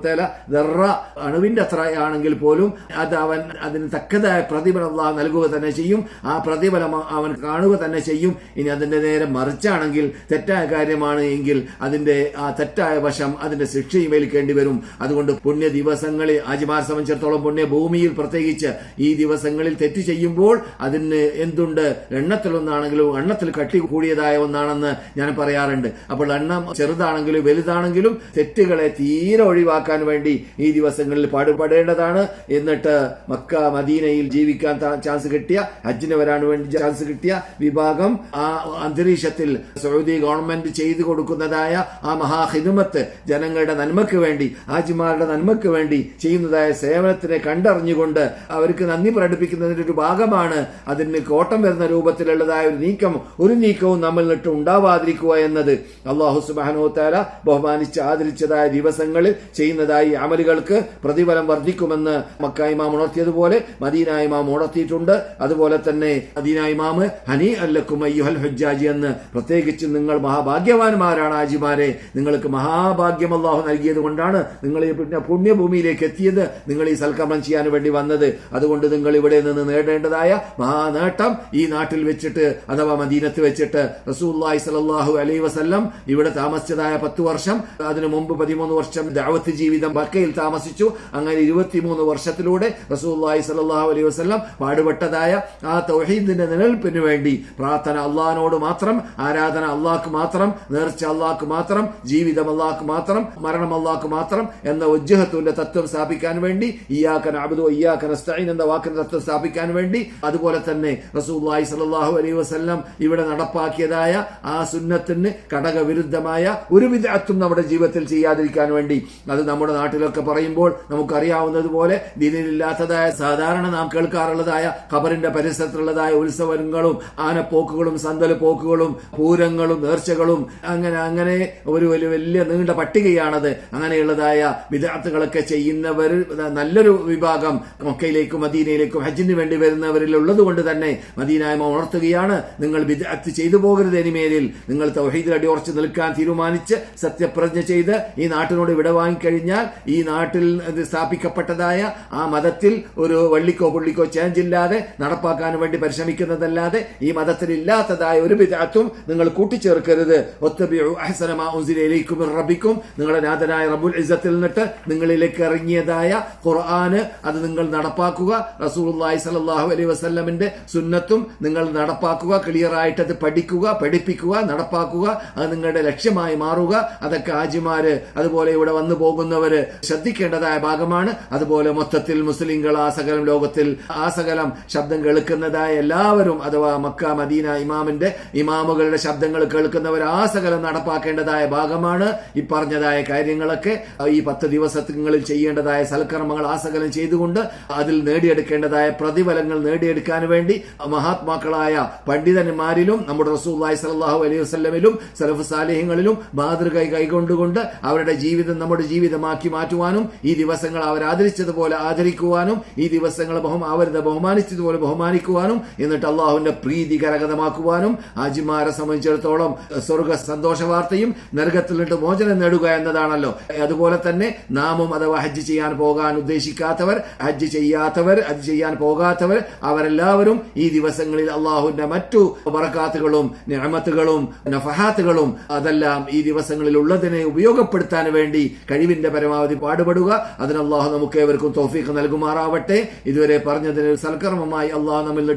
ദർറ അണുവിന്റെ അത്രയാണെങ്കിൽ പോലും അത് അവൻ അതിന് തക്കതായ പ്രതിഫലം അള്ളാഹു നൽകുക തന്നെ ചെയ്യും. ആ പ്രതിഫലം അവൻ കാണുക തന്നെ ചെയ്യും. ഇനി അതിന്റെ നേരെ മറിച്ചാണെങ്കിൽ തെറ്റായ കാര്യമാണ് എങ്കിൽ അതിന്റെ ആ തെറ്റായ വശം അതിന്റെ ശിക്ഷയും ഏൽക്കേണ്ടി വരും. അതുകൊണ്ട് പുണ്യ ദിവസങ്ങളിൽ ആജിമാർ സംബന്ധിച്ചിടത്തോളം പുണ്യ ഭൂമിയിൽ പ്രത്യേകിച്ച് ഈ ദിവസങ്ങളിൽ തെറ്റ് ചെയ്യുമ്പോൾ അതിന് എന്തുണ്ട്? എണ്ണത്തിലൊന്നാണെങ്കിലും എണ്ണത്തിൽ കട്ടി കൂടിയതായ ഒന്നാണെന്ന് ഞാൻ പറയാറുണ്ട്. അപ്പോൾ എണ്ണം ചെറുതാണെങ്കിലും വലുതാണെങ്കിലും തെറ്റുകളെ തീരെ ഒഴിവാക്കാൻ വേണ്ടി ഈ ദിവസങ്ങളിൽ പാടുപെടേണ്ടതാണ്. എന്നിട്ട് മക്ക മദീനയിൽ ജീവിക്കാൻ ചാൻസ് കിട്ടിയ ഹജ്ജിന് വരാൻ വേണ്ടി ചാൻസ് കിട്ടിയ വിഭാഗം ആ അന്തരീക്ഷത്തിൽ സൗദി ഗവൺമെന്റ് ചെയ്തു കൊടുക്കുന്നതായ ആ മഹാഹിദുമത്ത് ജനങ്ങളുടെ നന്മയ്ക്ക് വേണ്ടി ഹാജിമാരുടെ നന്മയ്ക്ക് വേണ്ടി ചെയ്യുന്നതായ സേവനത്തിനെ കണ്ടറിഞ്ഞുകൊണ്ട് അവർക്ക് നന്ദി പ്രകടിപ്പിക്കുന്നതിന്റെ ഒരു ഭാഗമാണ് അതിന് കോട്ടം വരുന്ന രൂപത്തിലുള്ളതായ ഒരു നീക്കം ഒരു നീക്കവും നമ്മൾ നിട്ട് ഉണ്ടാവാതിരിക്കുക എന്നത്. അള്ളാഹു സുബാനോത്താല ബഹുമാനിച്ച് ആദരിച്ചതായ ദിവസങ്ങളിൽ ചെയ്യുന്നതായി അമലുകൾക്ക് പ്രതിഫലം വർദ്ധിക്കുമെന്ന് മക്കായിമാം ഉണർത്തിയതുപോലെ മദീനായിമാം ഉണർത്തിയിട്ടുണ്ട്. അതുപോലെ തന്നെ മദീന ഇമാം ഹനി അല്ലക്കും അയ്യുഹൽ ഹജ്ജാജി എന്ന് പ്രത്യേകിച്ച് നിങ്ങൾ മഹാഭാഗ്യവാന്മാരാണ് ആജിമാരെ. നിങ്ങൾക്ക് മഹാഭാഗ്യം അള്ളാഹു നൽകിയത് കൊണ്ടാണ് നിങ്ങൾ ഈ പിന്നെ പുണ്യഭൂമിയിലേക്ക് എത്തിയത് നിങ്ങൾ ഈ സൽക്കർമ്മം ചെയ്യാൻ വേണ്ടി വന്നത്. അതുകൊണ്ട് നിങ്ങൾ ഇവിടെ നിന്ന് നേടേണ്ടതായ മഹാനേട്ടം ഈ നാട്ടിൽ വെച്ചിട്ട് അഥവാ മദീനത്ത് വെച്ചിട്ട് റസൂല്ലായി സലല്ലാഹു അലൈ വസല്ലം ഇവിടെ താമസിച്ചതായ പത്ത് വർഷം അതിനു മുമ്പ് പതിമൂന്ന് വർഷം ദാവത്ത് ജീവിതം ബക്കയിൽ താമസിച്ചു. അങ്ങനെ ഇരുപത്തിമൂന്ന് വർഷത്തിലൂടെ റസൂല്ലായി സലല്ലാഹു അലൈ വസല്ലം പാടുപെട്ടതായ ആ തൗഹീദിന്റെ നിലനിൽപ്പിന് വേണ്ടി പ്രാർത്ഥന അള്ളഹാനോട് മാത്രം ആരാധന അള്ളാഹ്ക്ക് മാത്രം നേർച്ച അള്ളാഹ്ക്ക് മാത്രം ജീവിതം അള്ളാഹ്ക്ക് മാത്രം മരണം അള്ളാഹ്ക്ക് മാത്രം എന്ന ഉജ്ജഹത്തിന്റെ തത്വം സ്ഥാപിക്കാൻ വേണ്ടി ഇയാക്കൻ അബുദു ഇയാക്കൻ അസ്തൈൻ എന്ന വാക്കിന്റെ തത്വം സ്ഥാപിക്കാൻ വേണ്ടി അതുപോലെ തന്നെ റസൂല്ലായി സലാഹു അലൈഹി വസല്ലം ഇവിടെ നടപ്പാക്കിയതായ ആ സുന്നത്തിന് ഘടകവിരുദ്ധമായ ഒരു വിധത്തും നമ്മുടെ ജീവിതത്തിൽ ചെയ്യാതിരിക്കാൻ വേണ്ടി. അത് നമ്മുടെ നാട്ടിലൊക്കെ പറയുമ്പോൾ നമുക്കറിയാവുന്നതുപോലെ ദിനിലില്ലാത്തതായ സാധാരണ നാം കേൾക്കാറുള്ളതായ ഖബറിന്റെ പരിസരത്തുള്ളതായ ഉത്സവങ്ങളും ആനപ്പോക്കുകളും സന്തല പോക്കുകളും പൂരങ്ങളും നേർച്ചകളും അങ്ങനെ അങ്ങനെ ഒരു വലിയ വലിയ നീണ്ട പട്ടികയാണത്. അങ്ങനെയുള്ളതായ വിദാർത്ഥികളൊക്കെ ചെയ്യുന്നവർ നല്ലൊരു വിഭാഗം മക്കയിലേക്കും മദീനയിലേക്കും ഹജ്ജിന് വേണ്ടി വരുന്നവരിൽ ഉള്ളത് കൊണ്ട് തന്നെ മദീനായ്മ ഉണർത്തുകയാണ്. നിങ്ങൾ വിദഗ്ധ ചെയ്തു പോകരുത് ഇനിമേലിൽ നിങ്ങൾ തൗഹീദിൽ അടിയുറച്ച് നിൽക്കാൻ തീരുമാനിച്ച് സത്യപ്രജ്ഞ ചെയ്ത് ഈ നാട്ടിനോട് വിട വാങ്ങിക്കഴിഞ്ഞാൽ ഈ നാട്ടിൽ സ്ഥാപിക്കപ്പെട്ടതായ ആ മതത്തിൽ ഒരു വള്ളിക്കോ പുള്ളിക്കോ ചേഞ്ച് ഇല്ലാതെ നടപ്പാക്കാൻ വേണ്ടി പരിശ്രമിക്കുന്നതല്ലാതെ ഈ മതത്തിൽ ഇല്ലാത്തതായ ഒരു വിദഗ്ധത്തും നിങ്ങൾ കൂട്ടിച്ചേർക്കരുത്. ഉൻസില ഇലൈക്കും നിങ്ങളുടെ നാഥനായ റബുൽ ഇസത്തിൽ നിന്നിട്ട് നിങ്ങളിലേക്ക് ഇറങ്ങിയതായ ഖുർആന് അത് നിങ്ങൾ നടപ്പാക്കുക. റസൂലുള്ളാഹി സലാഹു അലൈഹി വസ്ലമിന്റെ സുന്നത്തും നിങ്ങൾ നടപ്പാക്കുക. ക്ലിയർ ആയിട്ട് അത് പഠിക്കുക പഠിപ്പിക്കുക നടപ്പാക്കുക. അത് നിങ്ങളുടെ ലക്ഷ്യമായി മാറുക. അതൊക്കെ ആജിമാര് അതുപോലെ ഇവിടെ വന്നു പോകുന്നവര് ശ്രദ്ധിക്കേണ്ടതായ ഭാഗമാണ്. അതുപോലെ മൊത്തത്തിൽ മുസ്ലിങ്ങൾ ആ സകലം ലോകത്തിൽ ആ സകലം ശബ്ദം കേൾക്കുന്നതായ എല്ലാവരും അഥവാ മക്ക മദീന ഇമാമിന്റെ ഇമാമുകളുടെ ശബ്ദങ്ങൾ കേൾക്കുന്നവർ ആ സകലം നടപ്പാക്കേണ്ടതായ ഭാഗമാണ് ഈ പറഞ്ഞതായ കാര്യങ്ങളൊക്കെ. ഈ പത്ത് ദിവസങ്ങളിൽ ചെയ്യേണ്ടതായ സൽക്കർമ്മങ്ങൾ ആ സകലം ചെയ്തുകൊണ്ട് അതിൽ നേടിയെടുക്കേണ്ടതായ പ്രതിഫലങ്ങൾ നേടിയെടുക്കാൻ വേണ്ടി മഹാത്മാക്കളായ പണ്ഡിതന്മാരിലും നമ്മുടെ റസൂല്ലായി സലാഹു അലൈഹി വസ്ലമിലും സലഫ് സാലിഹ്യങ്ങളിലും മാതൃക കൈകൊണ്ടുകൊണ്ട് അവരുടെ ജീവിതം നമ്മുടെ ജീവിതമാക്കി മാറ്റുവാനും ഈ ദിവസങ്ങൾ അവർ ആദരിച്ചതുപോലെ ആദരിക്കുവാനും ഈ ദിവസങ്ങൾ അവരുടെ അവരെ ബഹുമാനിച്ചതുപോലെ ബഹുമാനിക്കുവാനും എന്നിട്ട് അള്ളാഹുവിന്റെ പ്രീതി കരഗതമാക്കുവാനും ആജിമാരെ സംബന്ധിച്ചിടത്തോളം സ്വർഗ സന്തോഷ വാർത്തയും നരകത്തിൽ നിന്നിട്ട് മോചനം നേടുക എന്നതാണല്ലോ. അതുപോലെ തന്നെ നാമും അഥവാ ഹജ്ജ് ചെയ്യാൻ പോകാൻ ഉദ്ദേശിക്കാത്തവർ ഹജ്ജ് ചെയ്യാത്തവർ ഹജ്ജ് ചെയ്യാൻ പോകാത്തവർ അവരെല്ലാവരും ഈ ദിവസങ്ങളിൽ അള്ളാഹുവിന്റെ മറ്റു വറക്കാത്തുകളും നിഅമത്തുകളും നഫഹാത്തുകളും അതെല്ലാം ഈ ദിവസങ്ങളിൽ ഉള്ളതിനെ ഉപയോഗപ്പെടുത്താൻ വേണ്ടി കഴിവിന്റെ പരമാവധി പാടുപെടുക. അതിന് അള്ളാഹു നമുക്ക് ഏവർക്കും തോഫീക്ക് നൽകുമാറാവട്ടെ. ഇതുവരെ പറഞ്ഞതിന് സൽക്കർമ്മമായി അള്ളാഹു നമ്മിൽ നിന്ന്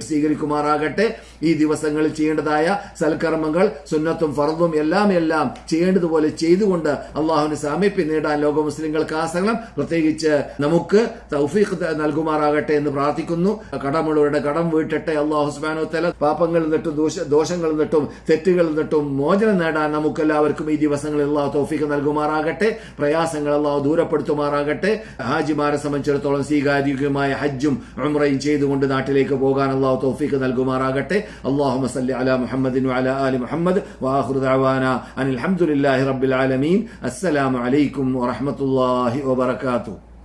സ്വീകരിക്കുമാറാകട്ടെ ഈ ദിവസങ്ങളിൽ ചെയ്യേണ്ടതായ സൽക്കർമ്മങ്ങൾ സുന്നത്തും ഫർദും എല്ലാം എല്ലാം ചെയ്യേണ്ടതുപോലെ ചെയ്തുകൊണ്ട് അള്ളാഹുവിന് സാമീപ്യം നേടാൻ ലോക മുസ്ലിങ്ങൾക്ക് ആസകലം പ്രത്യേകിച്ച് നമുക്ക് തൗഫീഖ് നൽകുമാറാകട്ടെ എന്ന് പ്രാർത്ഥിക്കുന്നു. കടമുള്ളവരുടെ കടം വീട്ടട്ടെ. അള്ളാഹു സുബാനോ തല പാപങ്ങളിൽ ദോഷ ദോഷങ്ങളിൽ നിന്നിട്ടും തെറ്റുകളിൽ നിന്നിട്ടും മോചനം നേടാൻ നമുക്കെല്ലാവർക്കും ഈ ദിവസങ്ങളിൽ അള്ളാഹു തൗഫീഖ് നൽകുമാറാകട്ടെ. പ്രയാസങ്ങൾ അള്ളാഹു ദൂരപ്പെടുത്തുമാറാകട്ടെ. ഹാജിമാരെ സംബന്ധിച്ചിടത്തോളം സ്വീകാര്യമായ ഹജ്ജും ഉംറയും ചെയ്തുകൊണ്ട് നാട്ടിലേക്ക് പോകാൻ അള്ളാഹു തൗഫീഖ് നൽകും നൽകുമാറാകട്ടെ. അള്ളാഹു സല്ലി അല മുഹമ്മദിൻ വഅല ആലി മുഹമ്മദ് വാഹുർ ദഅവാന അനിൽ ഹംദുലില്ലാഹി റബ്ബിൽ ആലമീൻ. അസ്സലാമു അലൈക്കും വറഹ്മത്തുള്ളാഹി വബറകാതുഹു.